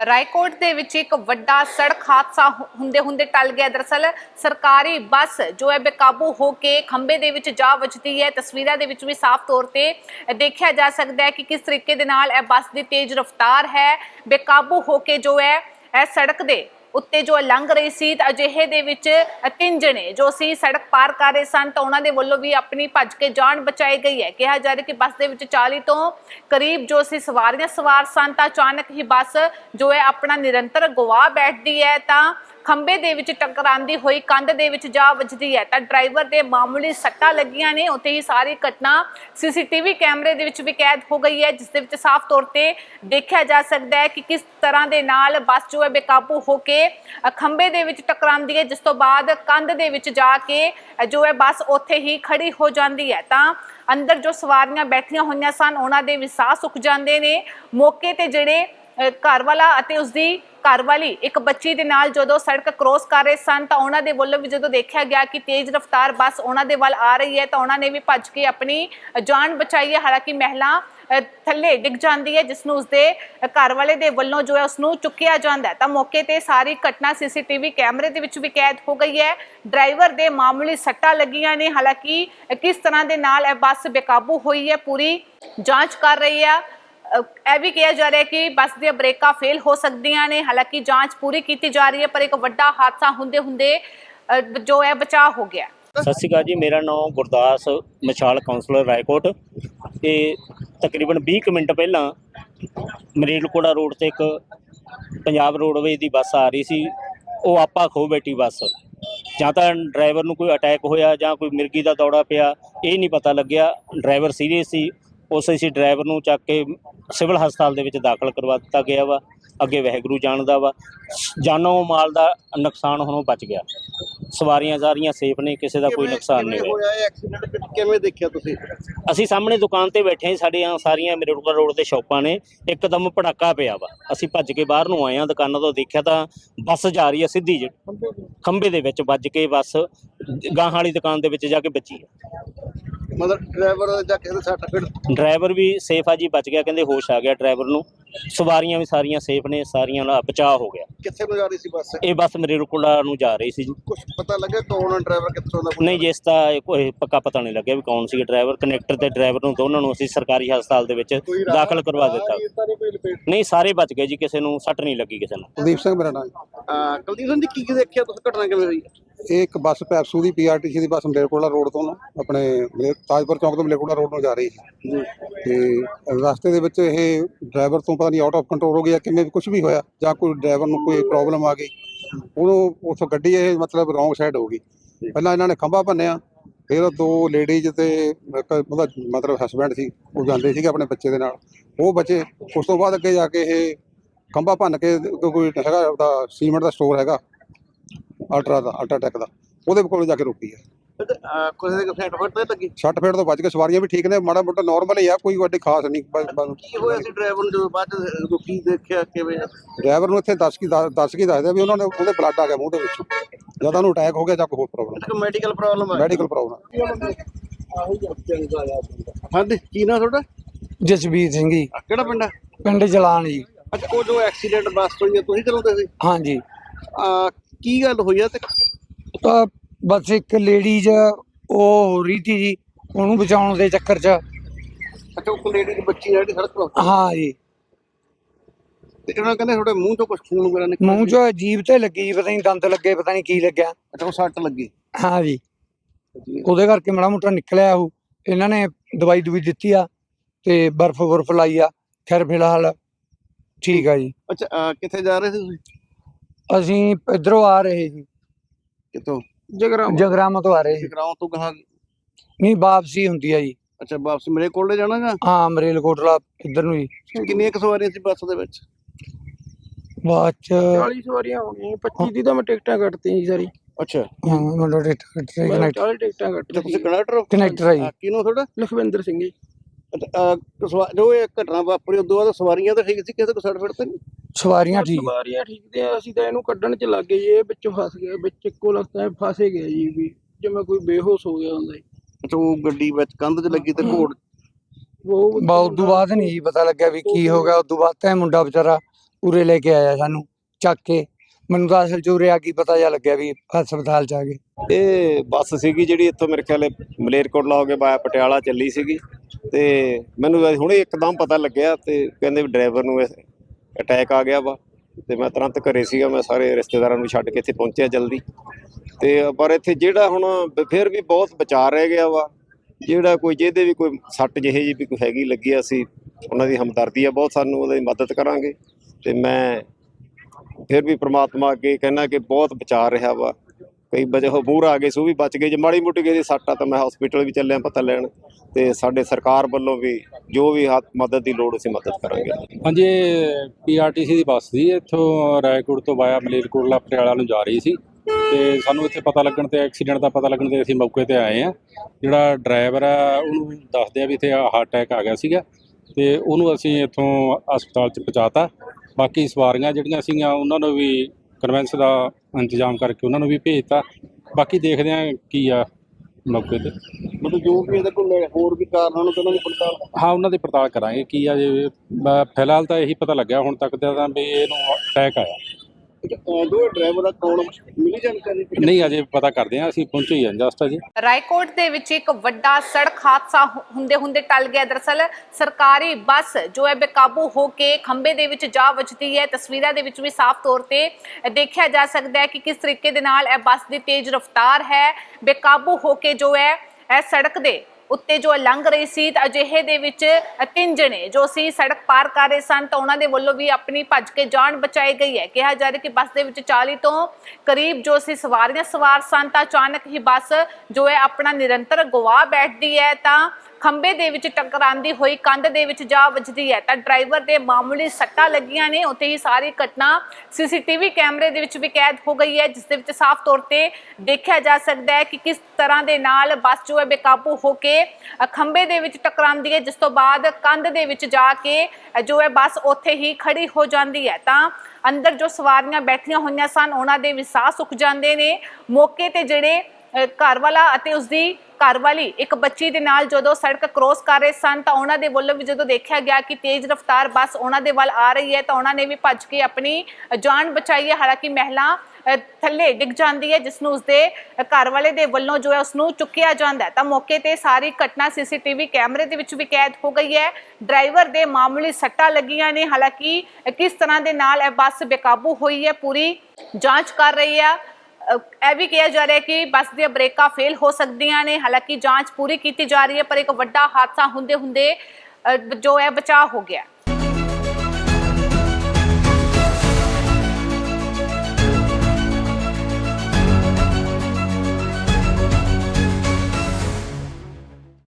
ਰਾਏਕੋਟ ਦੇ ਵਿੱਚ ਇੱਕ ਵੱਡਾ ਸੜਕ ਹਾਦਸਾ ਹੁ- ਹੁੰਦੇ ਹੁੰਦੇ ਟਲ ਗਿਆ। ਦਰਅਸਲ ਸਰਕਾਰੀ ਬੱਸ ਜੋ ਹੈ ਬੇਕਾਬੂ ਹੋ ਕੇ ਖੰਭੇ ਦੇ ਵਿੱਚ ਜਾ ਵੱਜਦੀ ਹੈ। ਤਸਵੀਰਾਂ ਦੇ ਵਿੱਚ ਵੀ ਸਾਫ਼ ਤੌਰ ਤੇ ਦੇਖਿਆ ਜਾ ਸਕਦਾ ਹੈ ਕਿ ਕਿਸ ਤਰੀਕੇ ਦੇ ਨਾਲ ਇਹ ਬੱਸ ਦੀ ਤੇਜ਼ ਰਫ਼ਤਾਰ ਹੈ। ਬੇਕਾਬੂ ਹੋ ਕੇ ਜੋ ਹੈ ਇਹ ਸੜਕ ਦੇ ਉੱਤੇ ਜੋ ਲੰਘ ਰਹੀ ਸੀ ਤਾਂ ਅਜਿਹੇ ਦੇ ਵਿੱਚ ਤਿੰਨ ਜਣੇ ਜੋ ਸੀ ਸੜਕ ਪਾਰ ਕਰ ਰਹੇ ਸਨ ਤਾਂ ਉਹਨਾਂ ਦੇ ਵੱਲੋਂ ਵੀ ਆਪਣੀ ਭੱਜ ਕੇ ਜਾਨ ਬਚਾਈ ਗਈ ਹੈ। ਕਿਹਾ ਜਾ ਰਿਹਾ ਕਿ ਬੱਸ ਦੇ ਵਿੱਚ 40 ਤੋਂ ਕਰੀਬ ਜੋ ਸੀ ਸਵਾਰੀਆਂ ਸਵਾਰ ਸਨ ਤਾਂ ਅਚਾਨਕ ਹੀ ਬੱਸ ਜੋ ਹੈ ਆਪਣਾ ਨਿਰੰਤਰ ਗਵਾ ਬੈਠਦੀ ਹੈ ਤਾਂ ਖੰਬੇ ਦੇ ਵਿੱਚ ਟਕਰਾਂਦੀ ਹੋਈ ਕੰਧ ਦੇ ਵਿੱਚ ਜਾ ਵੱਜਦੀ ਹੈ। ਤਾਂ ਡਰਾਈਵਰ ਦੇ ਮਾਮੂਲੀ ਸੱਟਾਂ ਲੱਗੀਆਂ ਨੇ। ਉੱਥੇ ਹੀ ਸਾਰੀ ਘਟਨਾ ਸੀਸੀਟੀਵੀ ਕੈਮਰੇ ਦੇ ਵਿੱਚ ਵੀ ਕੈਦ ਹੋ ਗਈ ਹੈ ਜਿਸ ਦੇ ਵਿੱਚ ਸਾਫ਼ ਤੌਰ ਤੇ ਦੇਖਿਆ ਜਾ ਸਕਦਾ ਹੈ ਕਿ ਕਿਸ ਤਰ੍ਹਾਂ ਦੇ ਨਾਲ ਬੱਸ ਜੋ ਹੈ ਬੇਕਾਬੂ ਹੋ ਕੇ ਅ, ਖੰਭੇ ਦੇ ਵਿੱਚ ਟਕਰਾਂਦੀ ਹੈ ਜਿਸ ਤੋਂ ਬਾਅਦ ਕੰਧ ਦੇ ਵਿੱਚ ਜਾ ਕੇ ਜੋ ਹੈ ਬੱਸ ਉੱਥੇ ਹੀ ਖੜੀ ਹੋ ਜਾਂਦੀ ਹੈ। ਤਾਂ ਅੰਦਰ ਜੋ ਸਵਾਰੀਆਂ ਬੈਠੀਆਂ ਹੋਈਆਂ ਸਨ ਉਹਨਾਂ ਦੇ ਵੀ ਸਾਹ ਸੁੱਕ ਜਾਂਦੇ ਨੇ। ਮੌਕੇ ਤੇ ਜਿਹੜੇ ਅ, ਘਰ ਵਾਲਾ ਅਤੇ ਉਸਦੀ ਘਰ ਵਾਲੀ ਇੱਕ ਬੱਚੀ ਦੇ ਨਾਲ ਜਦੋਂ ਸੜਕ ਕ੍ਰੋਸ ਕਰ ਰਹੇ ਸਨ ਤਾਂ ਉਹਨਾਂ ਦੇ ਵੱਲੋਂ ਵੀ ਜਦੋਂ ਦੇਖਿਆ ਗਿਆ ਕਿ ਤੇਜ਼ ਰਫ਼ਤਾਰ ਬੱਸ ਉਹਨਾਂ ਦੇ ਵੱਲ ਆ ਰਹੀ ਹੈ ਤਾਂ ਉਹਨਾਂ ਨੇ ਵੀ ਭੱਜ ਕੇ ਆਪਣੀ ਜਾਨ ਬਚਾਈ ਹੈ। ਹਾਲਾਂਕਿ ਮਹਿਲਾ ਥੱਲੇ ਡਿੱਗ ਜਾਂਦੀ ਹੈ, ਜਿਸ ਨੂੰ ਉਸਦੇ ਘਰ ਵਾਲੇ ਦੇ ਵੱਲੋਂ ਜੋ ਹੈ ਉਸ ਨੂੰ ਚੁੱਕਿਆ ਜਾਂਦਾ ਹੈ। ਤਾਂ ਮੌਕੇ ਤੇ ਸਾਰੀ ਘਟਨਾ ਸੀਸੀਟੀਵੀ ਕੈਮਰੇ ਦੇ ਵਿੱਚ ਵੀ ਕੈਦ ਹੋ ਗਈ ਹੈ। ਡਰਾਈਵਰ ਦੇ ਮਾਮੂਲੀ ਸੱਟਾਂ ਲੱਗੀਆਂ ਨੇ। ਹਾਲਾਂਕਿ ਕਿਸ ਤਰ੍ਹਾਂ ਦੇ ਨਾਲ ਇਹ ਬੱਸ ਬੇਕਾਬੂ ਹੋਈ ਹੈ, ਪੂਰੀ ਜਾਂਚ ਕਰ ਰਹੀ ਹੈ। ਇਹ ਵੀ ਕਿਹਾ ਜਾ ਰਿਹਾ ਕਿ ਬੱਸ ਦੀਆਂ ਬ੍ਰੇਕਾਂ ਫੇਲ ਹੋ ਸਕਦੀਆਂ ਨੇ, ਹਾਲਾਂਕਿ ਜਾਂਚ ਪੂਰੀ ਕੀਤੀ ਜਾ ਰਹੀ ਹੈ, ਪਰ ਇੱਕ ਵੱਡਾ ਹਾਦਸਾ ਹੁੰਦੇ ਹੁੰਦੇ ਜੋ ਹੈ ਬਚਾਅ ਹੋ ਗਿਆ ਸਤਿ ਸ਼੍ਰੀ ਅਕਾਲ ਜੀ, ਮੇਰਾ ਨਾਮ ਗੁਰਦਾਸ ਮਛਾਲ ਕਾਉਂਸਲਰ ਰਾਏਕੋਟ। ਤੇ ਤਕਰੀਬਨ 20 ਕੁ ਮਿੰਟ ਪਹਿਲਾਂ ਮਰੇਲਕੋੜਾ ਰੋਡ ਤੇ ਇੱਕ ਪੰਜਾਬ ਰੋਡਵੇਜ਼ ਦੀ ਬੱਸ ਆ ਰਹੀ ਸੀ। ਉਹ ਆਪਾ ਖੋ ਬੈਠੀ ਬੱਸ। ਜਾਂ ਤਾਂ ਡਰਾਈਵਰ ਨੂੰ ਕੋਈ ਅਟੈਕ ਹੋਇਆ ਜਾਂ ਕੋਈ ਮਿਰਗੀ ਦਾ ਦੌੜਾ ਪਿਆ, ਇਹ ਨਹੀਂ ਪਤਾ ਲੱਗਿਆ। ਡਰਾਈਵਰ ਸੀਰੀਅਸ ਸੀ। ਉਸੇ ਸੀ ਡਰਾਈਵਰ ਨੂੰ ਚੱਕ ਕੇ ਸਿਵਲ ਹਸਪਤਾਲ ਦੇ ਵਿੱਚ ਦਾਖਲ ਕਰਵਾ ਦਿੱਤਾ ਗਿਆ ਵਾ। ਅੱਗੇ ਵਾਹਿਗੁਰੂ ਜਾਣਦਾ ਵਾ। ਜਾਨੋਂ ਮਾਲ ਦਾ ਨੁਕਸਾਨ ਹੋਣੋਂ ਬਚ ਗਿਆ। ਸਵਾਰੀਆਂ ਸਾਰੀਆਂ ਸੇਫ ਨੇ ਕਿਸੇ ਦਾ ਕੋਈ ਨੁਕਸਾਨ ਨਹੀਂ ਹੋਇਆ। ਐਕਸੀਡੈਂਟ ਕਿਵੇਂ ਦੇਖਿਆ ਤੁਸੀਂ? ਅਸੀਂ ਸਾਹਮਣੇ ਦੁਕਾਨ ਤੇ ਬੈਠੇ ਹਾਂ ਸਾਡੀਆਂ ਸਾਰੀਆਂ ਮਿਰੜਕਾ ਰੋਡ ਤੇ ਸ਼ਾਪਾਂ ਨੇ। ਇੱਕਦਮ ਪਟਾਕਾ ਪਿਆ ਵਾ। ਅਸੀਂ ਭੱਜ ਕੇ ਬਾਹਰ ਨੂੰ ਆਏ ਹਾਂ ਦੁਕਾਨਾਂ ਤੋਂ ਦੇਖਿਆ ਤਾਂ ਬੱਸ ਜਾ ਰਹੀ ਹੈ ਸਿੱਧੀ ਖੰਭੇ ਦੇ ਵਿੱਚ। ਵੱਜ ਕੇ ਬੱਸ ਗਾਹਾਂ ਵਾਲੀ ਦੁਕਾਨ ਦੇ ਵਿੱਚ ਜਾ ਕੇ ਵੱਜੀ। ਹੈ ਮਤਲਬ ਡਰਾਈਵਰ ਜਾਂ ਕਿਸੇ ਦੇ ਸੱਟ ਫਿਰ ਡਰਾਈਵਰ ਵੀ ਸੇਫ ਆ ਜੀ ਬਚ ਗਿਆ ਕਹਿੰਦੇ ਹੋਸ਼ ਆ ਗਿਆ ਡਰਾਈਵਰ ਨੂੰ। ਸਵਾਰੀਆਂ ਵੀ ਸਾਰੀਆਂ ਸੇਫ ਨੇ ਸਾਰੀਆਂ ਦਾ ਬਚਾਅ ਹੋ ਗਿਆ। ਕਿੱਥੇ ਨੂੰ ਜਾ ਰਹੀ ਸੀ ਬੱਸ? ਇਹ ਬੱਸ ਮਰੇਲਕੋਟਲਾ ਨੂੰ ਜਾ ਰਹੀ ਸੀ ਜੀ। ਕੁਝ ਪਤਾ ਲੱਗਿਆ ਕੌਣ ਡਰਾਈਵਰ ਕਿੱਥੋਂ ਦਾ? ਨਹੀਂ ਜਿਸ ਦਾ ਇਹ ਕੋਈ ਪੱਕਾ ਪਤਾ ਨਹੀਂ ਲੱਗਿਆ ਵੀ ਕੌਣ ਸੀ ਡਰਾਈਵਰ। ਕਨੈਕਟਰ ਤੇ ਡਰਾਈਵਰ ਨੂੰ ਦੋਨਾਂ ਨੂੰ ਅਸੀਂ ਸਰਕਾਰੀ ਹਸਪਤਾਲ ਦੇ ਵਿੱਚ ਦਾਖਲ ਕਰਵਾ ਦਿੱਤਾ। ਨਹੀਂ ਸਾਰੇ ਬਚ ਗਏ ਜੀ ਕਿਸੇ ਨੂੰ ਸੱਟ ਨਹੀਂ ਲੱਗੀ ਕਿਸੇ ਨੂੰ। ਕੁਲਦੀਪ ਸਿੰਘ ਮੇਰਾ ਨਾਮ। ਅਹ ਕੁਲਦੀਪ ਸਿੰਘ ਜੀ ਕੀ ਕੀ ਦੇਖਿਆ ਤੁਸੀਂ? ਘਟਨਾ ਕਿਵੇਂ ਹੋਈ? ਇਹ ਇੱਕ ਬੱਸ ਪੈਪਸੂ ਦੀ ਪੀਆਰਟੀਸੀ ਦੀ ਬੱਸ ਮਲੇਰਕੋਟਲਾ ਰੋਡ ਤੋਂ ਨਾ ਆਪਣੇ ਮਲੇ- ਤਾਜਪੁਰ ਚੌਂਕ ਤੋਂ ਮਲੇਰਕੋਟਲਾ ਰੋਡ ਨੂੰ ਜਾ ਰਹੀ ਸੀ। ਤੇ ਰਸਤੇ ਦੇ ਵਿੱਚ ਇਹ ਡਰਾਈਵਰ ਤੋਂ ਪਤਾ ਨਹੀਂ ਆਊਟ ਆਫ ਕੰਟਰੋਲ ਹੋ ਗਿਆ ਕਿਵੇਂ ਕੁਝ ਵੀ ਹੋਇਆ ਜਾਂ ਕੋਈ ਡਰਾਈਵਰ ਨੂੰ ਕੋਈ ਪ੍ਰੋਬਲਮ ਆ ਗਈ ਉਹਨੂੰ ਉਥੋਂ ਗੱਡੀ ਇਹ ਮਤਲਬ ਰੋਂਗ ਸਾਈਡ ਹੋ ਗਈ। ਪਹਿਲਾਂ ਇਹਨਾਂ ਨੇ ਖੰਭਾ ਭੰਨਿਆ ਫਿਰ ਉਹ ਦੋ ਲੇਡੀਜ਼ ਤੇ ਇੱਕ ਉਹਦਾ ਮਤਲਬ ਹਸਬੈਂਡ ਸੀ ਉਹ ਜਾਂਦੇ ਸੀਗੇ ਆਪਣੇ ਬੱਚੇ ਦੇ ਨਾਲ। ਉਹ ਬਚੇ ਉਸ ਤੋਂ ਬਾਅਦ ਅੱਗੇ ਜਾ ਕੇ ਇਹ ਖੰਭਾ ਭੰਨ ਕੇ ਕੋਈ ਹੈਗਾ ਉਹਦਾ ਸੀਮੈਂਟ ਦਾ ਸਟੋਰ ਹੈਗਾ ਅਲਟਰਾ ਦਾ ਅਲਟਰਾਟੈਕ ਦਾ। ਉਹਦੇ ਕੋਲ ਜਾ ਕੇ ਰੁਕੀ ਹੈ। ਕਿਸੇ ਦੇ ਫਟ ਤੇ ਲੱਗੀ? ਛੱਟ ਫੇਟ ਤੋਂ ਬਚ ਕੇ ਸਵਾਰੀਆਂ ਵੀ ਠੀਕ ਨੇ ਮਾੜਾ ਮੋਟਾ ਨਾਰਮਲ ਹੀ ਆ ਕੋਈ ਵੱਡੀ ਖਾਸ ਨਹੀਂ ਕੀ ਹੋਇਆ ਸੀ ਡਰਾਈਵਰ ਨੂੰ ਜਦੋਂ ਬਾਅਦ ਕੀ ਦੇਖਿਆ ਕਿਵੇਂ? ਡਰਾਈਵਰ ਨੂੰ ਇੱਥੇ ਦੱਸ ਕੀ ਦੱਸ ਦੱਸ ਕੀ ਦੱਸਦੇ ਵੀ ਉਹਨਾਂ ਨੇ ਉਹਦੇ ਬਲੱਡ ਆ ਗਿਆ ਮੂੰਹ ਦੇ ਵਿੱਚੋਂ। ਜਾਂ ਤਾਂ ਉਹਨੂੰ ਅਟੈਕ ਹੋ ਗਿਆ ਜਾਂ ਕੋਈ ਹੋਰ ਪ੍ਰੋਬਲਮ ਮੈਡੀਕਲ ਪ੍ਰੋਬਲਮ ਹੈ ਮੈਡੀਕਲ ਪ੍ਰੋਬਲਮ ਹਾਂਜੀ ਕੀ ਨਾ ਤੁਹਾਡਾ? ਜਸਵੀਰ ਸਿੰਘ ਜੀ। ਕਿਹੜਾ ਪਿੰਡ ਹੈ ਪਿੰਡ ਜਲਾਨ ਜੀ। ਅੱਛਾ ਉਹ ਜੋ ਐਕਸੀਡੈਂਟ ਬੱਸ ਹੋਈ ਹੈ ਤੁਸੀਂ ਚਲਾਉਂਦੇ ਸੀ? ਹਾਂਜੀ। ਆ ਕੀ ਗੱਲ ਹੋਈ ਹੈ ਤੇ ਤਾਂ ਬਸ ਇੱਕ ਲੇਡੀਜ਼ ਉਹ ਹੋ ਰਹੀ ਸੀ ਜੀ ਉਹਨੂੰ ਬਚਾਉਣ ਦੇ ਚੱਕਰ 'ਚ। ਅੱਛਾ ਉਹ ਲੇਡੀ ਦੀ ਬੱਚੀ ਹੈ ਜਿਹੜੀ ਸੜਕ ਤੋਂ ਹਾਂ ਜੀ। ਤੇ ਇਹਨਾਂ ਕਹਿੰਦੇ ਤੁਹਾਡੇ ਮੂੰਹ ਤੋਂ ਕੁਝ ਖੂਨ ਵਗੈਰਾ ਨਿਕਲ ਮੂੰਹ 'ਚ ਜੀਭ ਤੇ ਲੱਗੀ ਜੀ, ਪਤਾ ਨਹੀਂ ਦੰਦ ਲੱਗੇ ਪਤਾ ਨਹੀਂ ਕੀ ਲੱਗਿਆ। ਅੱਛਾ ਉਹ ਸੱਟ ਲੱਗੀ। ਹਾਂ ਜੀ। ਉਹਦੇ ਕਰਕੇ ਮਾੜਾ ਮੋਟਾ ਨਿਕਲਿਆ ਉਹ। ਇਹਨਾਂ ਨੇ ਦਵਾਈ ਦੂਈ ਦਿੱਤੀ ਆ ਤੇ ਬਰਫ਼ ਬਰਫ਼ ਲਾਈ ਆ। ਖੈਰ ਫਿਲਹਾਲ ਠੀਕ ਆ ਜੀ। ਅੱਛਾ ਅਹ ਕਿੱਥੇ ਜਾ ਰਹੇ ਸੀ ਤੁਸੀਂ? ਅਸੀਂ ਇਧਰੋਂ ਆ ਰਹੇ ਜੀ ਕਿੱਥੋਂ? ਜਗਰਾਮ ਜਗਰਾਮਾ ਤੋਂ ਆ ਰਹੇ ਜਗਰਾਮ ਤੋਂ ਕਹਾਂ? ਨਹੀਂ ਵਾਪਸੀ ਹੁੰਦੀ ਆ ਜੀ। ਅੱਛਾ ਵਾਪਸ ਮੇਰੇ ਕੋਲੇ ਜਾਣਾ ਗਾ ਹਾਂ ਮਰੇਲਕੋਟਲਾ ਇੱਧਰ ਨੂੰ ਜੀ। ਕਿੰਨੀਆਂ ਕੁ ਸਵਾਰੀਆਂ ਸੀ ਬੱਸ ਦੇ ਵਿੱਚ? ਬਾਅਦ ਚ 40 ਸਵਾਰੀਆਂ ਹੋਣੀਆਂ 25 ਦੀ ਤਾਂ ਮੈਂ ਟਿਕਟਾਂ ਕੱਟਤੀਆਂ ਜੀ ਸਾਰੀ। ਅੱਛਾ। ਹਾਂ ਮੰਡੋ ਟਿਕਟ ਮੈਂ ਕਨੈਕਟ 40 ਟਿਕਟਾਂ ਕੱਟ ਤੁਸੀਂ ਹੋ? ਕਨੈਕਟਰ ਆ ਜੀ। ਅਹ ਕਿਹਨੂੰ ਤੁਹਾਡਾ? ਲਖਵਿੰਦਰ ਸਿੰਘ ਜੀ। ਜੋ ਇਹ ਘਟਨਾ ਵਾਪਰੀ ਉਦੋਂ ਬਾਅਦ ਸਵਾਰੀਆਂ ਤਾਂ ਠੀਕ ਸੀ ਕਿਸੇ ਕੋ ਸੱਟ ਫੜ ਤੇ ਨਹੀਂ? ਸਵਾਰੀਆਂ ਠੀਕ। ਸਵਾਰੀਆਂ ਠੀਕ ਤੇ ਅਸੀਂ ਤਾਂ ਇਹਨੂੰ ਕੱਢਣ ਚ ਲੱਗ ਗਏ ਜੀ ਇਹ ਵਿੱਚੋਂ ਫਸ ਗਿਆ ਵਿੱਚ ਇੱਕੋ ਲਖਤਾ ਫਸੇ ਗਿਆ ਜੀ ਵੀ ਜਿਵੇਂ ਕੋਈ ਬੇਹੋਸ਼ ਹੋ ਗਿਆ ਹੁੰਦਾ ਜੀ। ਅੱਛਾ ਉਹ ਗੱਡੀ ਵਿੱਚ ਕੰਧ 'ਚ ਲੱਗੀ ਤੇ ਘੋੜ ਉਹ ਬਾ ਉਦੋਂ ਬਾਅਦ ਨਹੀਂ ਜੀ ਪਤਾ ਲੱਗਿਆ ਵੀ ਕੀ ਹੋ ਗਿਆ ਉਦੋਂ ਬਾਅਦ ਤਾਂ ਇਹ ਮੁੰਡਾ ਵਿਚਾਰਾ ਉਰੇ ਲੈ ਕੇ ਆਇਆ ਸਾਨੂੰ ਚੱਕ ਕੇ। ਮੈਨੂੰ ਤਾਂ ਅਸਲ ਚ ਉਰੇ ਆ ਕੀ ਪਤਾ ਜਾ ਲੱਗਿਆ ਵੀ ਹਸਪਤਾਲ ਚ ਆ ਗਏ। ਇਹ ਬੱਸ ਸੀਗੀ ਜਿਹੜੀ ਇੱਥੋਂ ਮੇਰੇ ਖਿਆਲੇ ਮਲੇਰਕੋਟਲਾ ਹੋ ਕੇ ਬਾਇਆ ਪਟਿਆਲਾ ਚੱਲੀ ਸੀਗੀ। ਤੇ ਮੈਨੂੰ ਵੈਸੇ ਹੁਣੇ ਇੱਕਦਮ ਪਤਾ ਲੱਗਿਆ ਤੇ ਕਹਿੰਦੇ ਵੀ ਡਰਾਈਵਰ ਨੂੰ ਅਟੈਕ ਆ ਗਿਆ ਵਾ ਤੇ ਮੈਂ ਤੁਰੰਤ ਘਰੇ ਸੀਗਾ ਮੈਂ ਸਾਰੇ ਰਿਸ਼ਤੇਦਾਰਾਂ ਨੂੰ ਛੱਡ ਕੇ ਇੱਥੇ ਪਹੁੰਚਿਆ ਜਲਦੀ। ਤੇ ਪਰ ਇੱਥੇ ਜਿਹੜਾ ਹੁਣ ਫਿਰ ਵੀ ਬਹੁਤ ਬਚਾ ਰਹਿ ਗਿਆ ਵਾ। ਜਿਹੜਾ ਕੋਈ ਜਿਹਦੇ ਵੀ ਕੋਈ ਸੱਟ ਜਿਹੇ ਜੀ ਵੀ ਕੋਈ ਹੈਗੀ ਲੱਗੀ ਆ, ਅਸੀਂ ਉਹਨਾਂ ਦੀ ਹਮਦਰਦੀ ਆ ਬਹੁਤ ਸਾਨੂੰ ਉਹਦੀ ਮਦਦ ਕਰਾਂਗੇ। ਤੇ ਮੈਂ ਫਿਰ ਵੀ ਪ੍ਰਮਾਤਮਾ ਅੱਗੇ ਕਹਿਣਾ ਕਿ ਬਹੁਤ ਬਚਾ ਰਿਹਾ ਵਾ। ਕਈ ਵਜੇ ਉਹ ਬੂਰ ਆ ਗਏ ਸੀ, ਉਹ ਵੀ ਬਚ ਗਏ। ਜੇ ਮਾੜੀ ਮੋਟੀ ਕਿਸੇ ਦੀ ਸੱਟ ਆ ਤਾਂ ਮੈਂ ਹਸਪੀਟਲ ਵੀ ਚੱਲਿਆ ਪਤਾ ਲੈਣ ਤੇ ਸਾਡੇ ਸਰਕਾਰ ਵੱਲੋਂ ਵੀ ਜੋ ਵੀ ਹੱਥ ਮਦਦ ਦੀ ਲੋੜ ਅਸੀਂ ਮਦਦ ਕਰਾਂਗੇ। ਹਾਂਜੀ, ਇਹ ਪੀਆਰਟੀਸੀ ਦੀ ਬੱਸ ਸੀ। ਇੱਥੋਂ ਰਾਏਕੋਟ ਤੋਂ ਵਾਇਆ ਮਲੇਰਕੋਟਲਾ ਪਟਿਆਲਾ ਨੂੰ ਜਾ ਰਹੀ ਸੀ ਤੇ ਸਾਨੂੰ ਇੱਥੇ ਪਤਾ ਲੱਗਣ ਤੇ ਐਕਸੀਡੈਂਟ ਦਾ ਪਤਾ ਲੱਗਣ ਤੇ ਅਸੀਂ ਮੌਕੇ ਤੇ ਆਏ ਆ ਜਿਹੜਾ ਡਰਾਈਵਰ ਆ, ਉਹਨੂੰ ਦੱਸਦੇ ਆ ਵੀ ਇੱਥੇ ਹਾਰਟ ਅਟੈਕ ਆ ਗਿਆ ਸੀਗਾ ਤੇ ਉਹਨੂੰ ਅਸੀਂ ਇੱਥੋਂ ਹਸਪਤਾਲ 'ਚ ਪਹੁੰਚਾਤਾ। ਬਾਕੀ ਸਵਾਰੀਆਂ ਜਿਹੜੀਆਂ ਸੀਗੀਆਂ, ਉਹਨਾਂ ਨੂੰ ਵੀ ਕਨਵੈਂਸ ਦਾ ਇੰਤਜ਼ਾਮ ਕਰਕੇ ਉਹਨਾਂ ਨੂੰ ਵੀ ਭੇਜਤਾ। ਬਾਕੀ ਦੇਖਦੇ ਆ ਕੀ ਆ ਮੌਕੇ ਤੇ। ਮਤਲਬ ਜੋ ਵੀ ਇਹਦੇ ਕੋਲ ਹੋਰ ਵੀ ਕਾਰਨ ਹਨ ਤੇ ਉਹਨਾਂ ਦੀ ਪੜਤਾਲ ਹਾਂ ਉਹਨਾਂ ਦੀ ਪੜਤਾਲ ਕਰਾਂਗੇ। ਕੀ ਆ ਜੇ ਫਿਲਹਾਲ ਤਾਂ ਇਹੀ ਪਤਾ ਲੱਗਿਆ ਹੁਣ ਤੱਕ ਤਾਂ ਵੀ ਇਹਨੂੰ ਅਟੈਕ ਆਇਆ। ਅਹ ਜੋ ਡਰਾਈਵਰ ਦਾ ਕੌਣ ਮਿਲੀ ਜਾਣਕਾਰੀ ਨਹੀਂ ਅਜੇ ਪਤਾ ਕਰਦੇ ਆ ਅਸੀਂ ਪਹੁੰਚੇ ਹੀ ਹਾਂ ਜਸਟ ਅਜੇ। ਰਾਏਕੋਟ ਦੇ ਵਿੱਚ ਇੱਕ ਵੱਡਾ ਸੜਕ ਹਾਦਸਾ ਹੁੰਦੇ ਹੁੰਦੇ ਟਲ ਗਿਆ। ਦਰਅਸਲ ਸਰਕਾਰੀ ਬੱਸ ਜੋ ਹੈ ਬੇਕਾਬੂ ਹੋ ਕੇ ਖੰਬੇ ਦੇ ਵਿੱਚ ਜਾ ਵੱਜਦੀ ਹੈ। ਤਸਵੀਰਾਂ ਦੇ ਵਿੱਚ ਵੀ ਸਾਫ਼ ਤੌਰ ਤੇ ਦੇਖਿਆ ਜਾ ਸਕਦਾ ਹੈ ਕਿ ਕਿਸ ਤਰੀਕੇ ਦੇ ਨਾਲ ਇਹ ਬੱਸ ਦੀ ਤੇਜ਼ ਰਫ਼ਤਾਰ ਹੈ। ਬੇਕਾਬੂ ਹੋ ਕੇ ਜੋ ਹੈ ਇਹ ਸੜਕ ਦੇ ਉੱਤੇ ਜੋ ਲੰਘ ਰਹੀ ਸੀ ਤਾਂ ਅਜਿਹੇ ਦੇ ਵਿੱਚ ਤਿੰਨ ਜਣੇ ਜੋ ਸੀ ਸੜਕ ਪਾਰ ਕਰ ਰਹੇ ਸਨ ਤਾਂ ਉਹਨਾਂ ਦੇ ਵੱਲੋਂ ਵੀ ਆਪਣੀ ਭੱਜ ਕੇ ਜਾਨ ਬਚਾਈ ਗਈ ਹੈ। ਕਿਹਾ ਜਾ ਰਿਹਾ ਕਿ ਬੱਸ ਦੇ ਵਿੱਚ 40 ਤੋਂ ਕਰੀਬ ਜੋ ਸੀ ਸਵਾਰੀਆਂ ਸਵਾਰ ਸਨ ਤਾਂ ਅਚਾਨਕ ਹੀ ਬੱਸ ਜੋ ਹੈ ਆਪਣਾ ਨਿਰੰਤਰ ਗਵਾ ਬੈਠਦੀ ਹੈ ਤਾਂ ਖੰਬੇ ਦੇ ਵਿੱਚ ਟਕਰਾਂਦੀ ਹੋਈ ਕੰਧ ਦੇ ਵਿੱਚ ਜਾ ਵੱਜਦੀ ਹੈ। ਤਾਂ ਡਰਾਈਵਰ ਦੇ ਮਾਮੂਲੀ ਸੱਟਾਂ ਲੱਗੀਆਂ ਨੇ। ਉੱਥੇ ਹੀ ਸਾਰੀ ਘਟਨਾ ਸੀਸੀਟੀਵੀ ਕੈਮਰੇ ਦੇ ਵਿੱਚ ਵੀ ਕੈਦ ਹੋ ਗਈ ਹੈ, ਜਿਸ ਦੇ ਵਿੱਚ ਸਾਫ਼ ਤੌਰ ਤੇ ਦੇਖਿਆ ਜਾ ਸਕਦਾ ਹੈ ਕਿ ਕਿਸ ਤਰ੍ਹਾਂ ਦੇ ਨਾਲ ਬੱਸ ਜੋ ਹੈ ਬੇਕਾਬੂ ਹੋ ਕੇ ਅ, ਖੰਬੇ ਦੇ ਵਿੱਚ ਟਕਰਾਉਂਦੀ ਹੈ ਜਿਸ ਤੋਂ ਬਾਅਦ ਕੰਧ ਦੇ ਵਿੱਚ ਜਾ ਕੇ ਜੋ ਹੈ ਬੱਸ ਉੱਥੇ ਹੀ ਖੜੀ ਹੋ ਜਾਂਦੀ ਹੈ। ਤਾਂ ਅੰਦਰ ਜੋ ਸਵਾਰੀਆਂ ਬੈਠੀਆਂ ਹੋਈਆਂ ਸਨ ਉਹਨਾਂ ਦੇ ਵੀ ਸਾਹ ਸੁੱਕ ਜਾਂਦੇ ਨੇ। ਮੌਕੇ ਤੇ ਜਿਹੜੇ ਅ, ਘਰ ਵਾਲਾ ਅਤੇ ਉਸਦੀ ਘਰ ਵਾਲੀ ਇੱਕ ਬੱਚੀ ਦੇ ਨਾਲ ਜਦੋਂ ਸੜਕ ਕ੍ਰੋਸ ਕਰ ਰਹੇ ਸਨ ਤਾਂ ਉਹਨਾਂ ਦੇ ਵੱਲੋਂ ਵੀ ਜਦੋਂ ਦੇਖਿਆ ਗਿਆ ਕਿ ਤੇਜ਼ ਰਫ਼ਤਾਰ ਬੱਸ ਉਹਨਾਂ ਦੇ ਵੱਲ ਆ ਰਹੀ ਹੈ ਤਾਂ ਉਹਨਾਂ ਨੇ ਵੀ ਭੱਜ ਕੇ ਆਪਣੀ ਜਾਨ ਬਚਾਈ ਹੈ। ਹਾਲਾਂਕਿ ਮਹਿਲਾ ਥੱਲੇ ਡਿੱਗ ਜਾਂਦੀ ਹੈ, ਜਿਸ ਨੂੰ ਉਸਦੇ ਘਰ ਵਾਲੇ ਦੇ ਵੱਲੋਂ ਜੋ ਹੈ ਉਸ ਨੂੰ ਚੁੱਕਿਆ ਜਾਂਦਾ ਤਾਂ ਮੌਕੇ ਤੇ ਸਾਰੀ ਘਟਨਾ ਸੀਸੀਟੀਵੀ ਕੈਮਰੇ ਦੇ ਵਿੱਚ ਵੀ ਕੈਦ ਹੋ ਗਈ ਹੈ। ਡਰਾਈਵਰ ਦੇ ਮਾਮੂਲੀ ਸੱਟਾਂ ਲੱਗੀਆਂ ਨੇ। ਹਾਲਾਂਕਿ ਕਿਸ ਤਰ੍ਹਾਂ ਦੇ ਨਾਲ ਇਹ ਬੱਸ ਬੇਕਾਬੂ ਹੋਈ ਹੈ, ਪੂਰੀ ਜਾਂਚ ਕਰ ਰਹੀ ਹੈ। ਇਹ ਵੀ ਕਿਹਾ ਜਾ ਰਿਹਾ ਹੈ ਕਿ ਬੱਸ ਦੀਆਂ ਬ੍ਰੇਕਾਂ ਫੇਲ ਹੋ ਸਕਦੀਆਂ ਨੇ, ਹਾਲਾਂਕਿ ਜਾਂਚ ਪੂਰੀ ਕੀਤੀ ਜਾ ਰਹੀ ਹੈ, ਪਰ ਇੱਕ ਵੱਡਾ ਹਾਦਸਾ ਹੁੰਦੇ ਹੁੰਦੇ ਜੋ ਹੈ ਬਚਾਅ ਹੋ ਗਿਆ।